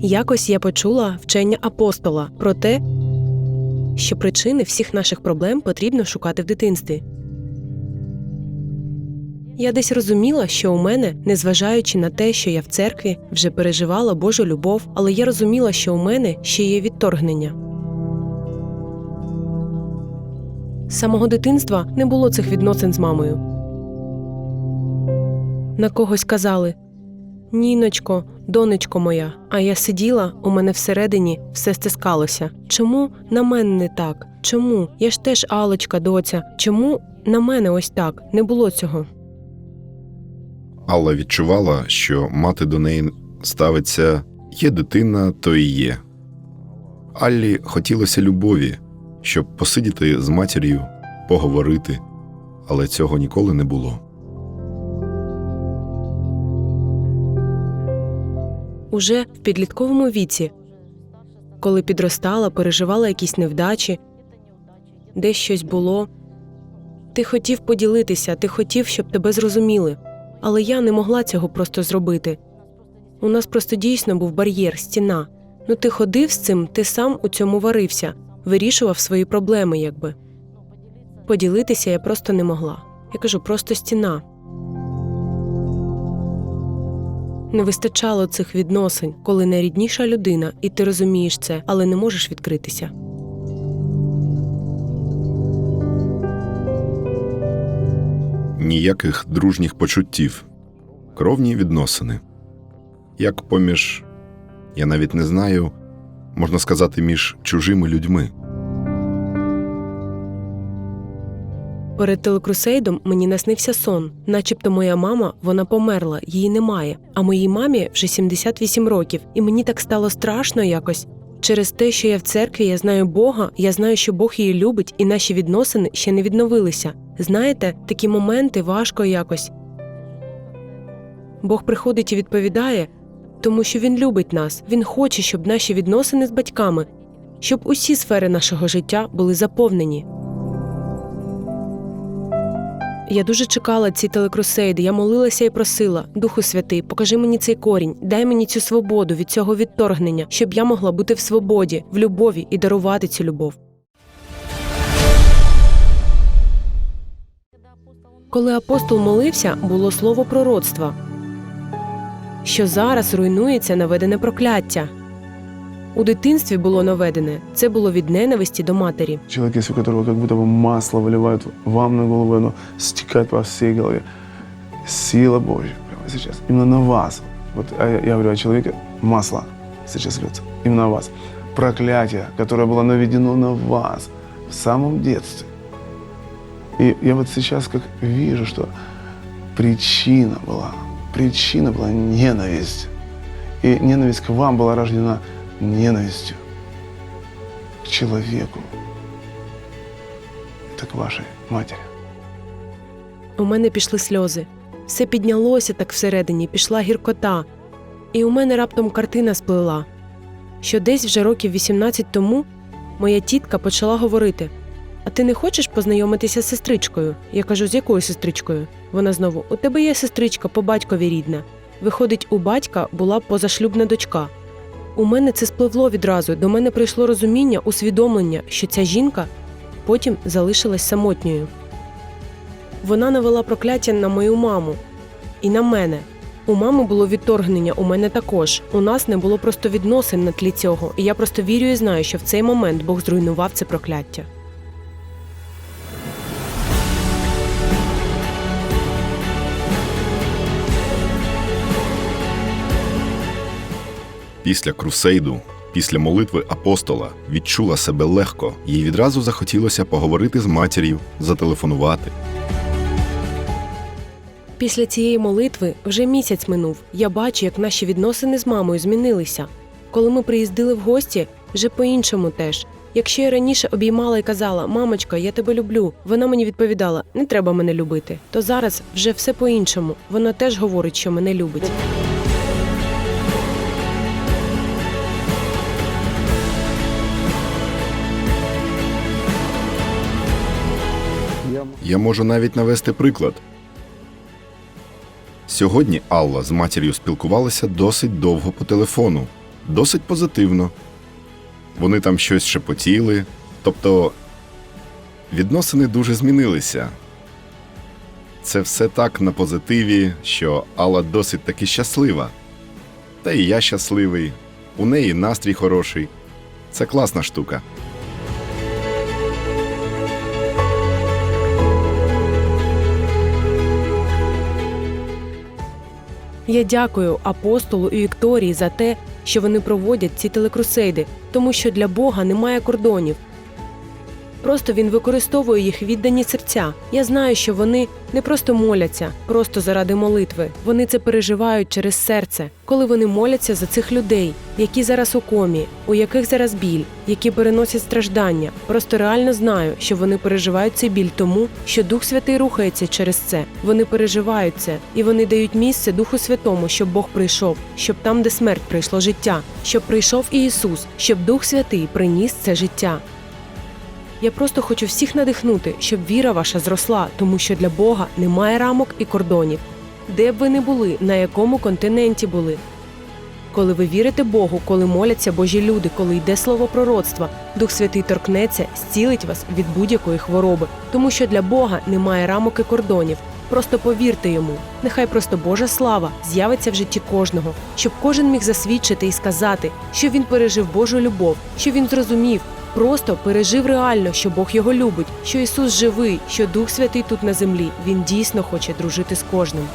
Якось я почула вчення апостола про те, що причини всіх наших проблем потрібно шукати в дитинстві. Я десь розуміла, що у мене, незважаючи на те, що я в церкві вже переживала Божу любов, але я розуміла, що у мене ще є відторгнення. З самого дитинства не було цих відносин з мамою. На когось казали Ніночко, донечко моя, а я сиділа, у мене всередині все стискалося. Чому на мене не так? Чому? Я ж теж Алочка, доця. Чому на мене ось так? Не було цього. Алла відчувала, що мати до неї ставиться є дитина, то і є. Аллі хотілося любові, щоб посидіти з матір'ю, поговорити, але цього ніколи не було. Уже в підлітковому віці, коли підростала, переживала якісь невдачі, десь щось було. Ти хотів поділитися, ти хотів, щоб тебе зрозуміли, але я не могла цього просто зробити. У нас просто дійсно був бар'єр, стіна. Ну ти ходив з цим, ти сам у цьому варився, вирішував свої проблеми, якби. Поділитися я просто не могла. Я кажу, просто стіна. Не вистачало цих відносин, коли найрідніша людина, і ти розумієш це, але не можеш відкритися. Ніяких дружніх почуттів, кровні відносини. Як поміж, я навіть не знаю, можна сказати, між чужими людьми. Перед телекрусейдом мені наснився сон, начебто моя мама вона померла, її немає. А моїй мамі вже 78 років, і мені так стало страшно якось. Через те, що я в церкві, я знаю Бога, я знаю, що Бог її любить, і наші відносини ще не відновилися. Знаєте, такі моменти важко якось. Бог приходить і відповідає, тому що Він любить нас. Він хоче, щоб наші відносини з батьками, щоб усі сфери нашого життя були заповнені. Я дуже чекала ці телекрусейди. Я молилася і просила Духу Святий, покажи мені цей корінь, дай мені цю свободу від цього відторгнення, щоб я могла бути в свободі, в любові і дарувати цю любов. Коли апостол молився, було слово пророцтва, що зараз руйнується наведене прокляття. У дитинстві було наведене це було від ненависті до матері. Человек есть, у которого как будто бы масло выливают вам на голову, оно стекает по всей голове. Сила Божья прямо сейчас. Именно на вас. Вот а я я говорю о человеке, масло сейчас льется. Именно на вас. Проклятие, которое было наведено на вас в самом детстве. И я вот сейчас как вижу, что причина была, причина была ненависть. И ненависть к вам была рождена ненавистью к человеку. Это к вашей матери. У мене пішли сльози. Все піднялося так всередині, пішла гіркота. І у мене раптом картина сплила, що десь вже років 18 тому моя тітка почала говорити: А ти не хочеш познайомитися з сестричкою? Я кажу, з якою сестричкою? Вона знову: У тебе є сестричка по батькові рідна. Виходить, у батька була позашлюбна дочка. У мене це спливло відразу. До мене прийшло розуміння, усвідомлення, що ця жінка потім залишилась самотньою. Вона навела прокляття на мою маму і на мене. У мами було відторгнення, у мене також. У нас не було просто відносин на тлі цього, і я просто вірю і знаю, що в цей момент Бог зруйнував це прокляття. Після крусейду, після молитви апостола, відчула себе легко, їй відразу захотілося поговорити з матір'ю, зателефонувати. Після цієї молитви вже місяць минув. Я бачу, як наші відносини з мамою змінилися. Коли ми приїздили в гості, вже по-іншому теж. Якщо я раніше обіймала і казала Мамочка, я тебе люблю, вона мені відповідала Не треба мене любити. То зараз вже все по-іншому. Вона теж говорить, що мене любить. Я можу навіть навести приклад. Сьогодні Алла з матір'ю спілкувалася досить довго по телефону. досить позитивно. Вони там щось шепотіли, тобто відносини дуже змінилися. Це все так на позитиві, що Алла досить таки щаслива. Та і я щасливий, у неї настрій хороший. Це класна штука. Я дякую апостолу і Вікторії за те, що вони проводять ці телекрусейди, тому що для Бога немає кордонів. Просто він використовує їх віддані серця. Я знаю, що вони не просто моляться, просто заради молитви. Вони це переживають через серце, коли вони моляться за цих людей, які зараз у комі, у яких зараз біль, які переносять страждання. Просто реально знаю, що вони переживають цей біль тому, що Дух Святий рухається через це. Вони переживають це, і вони дають місце Духу Святому, щоб Бог прийшов, щоб там, де смерть прийшло життя, щоб прийшов і Ісус, щоб Дух Святий приніс це життя. Я просто хочу всіх надихнути, щоб віра ваша зросла, тому що для Бога немає рамок і кордонів. Де б ви не були, на якому континенті були. Коли ви вірите Богу, коли моляться Божі люди, коли йде слово пророцтва, Дух Святий торкнеться, зцілить вас від будь-якої хвороби, тому що для Бога немає рамок і кордонів. Просто повірте йому. Нехай просто Божа слава з'явиться в житті кожного, щоб кожен міг засвідчити і сказати, що він пережив Божу любов, що він зрозумів, просто пережив реально, що Бог його любить, що Ісус живий, що Дух Святий тут на землі. Він дійсно хоче дружити з кожним.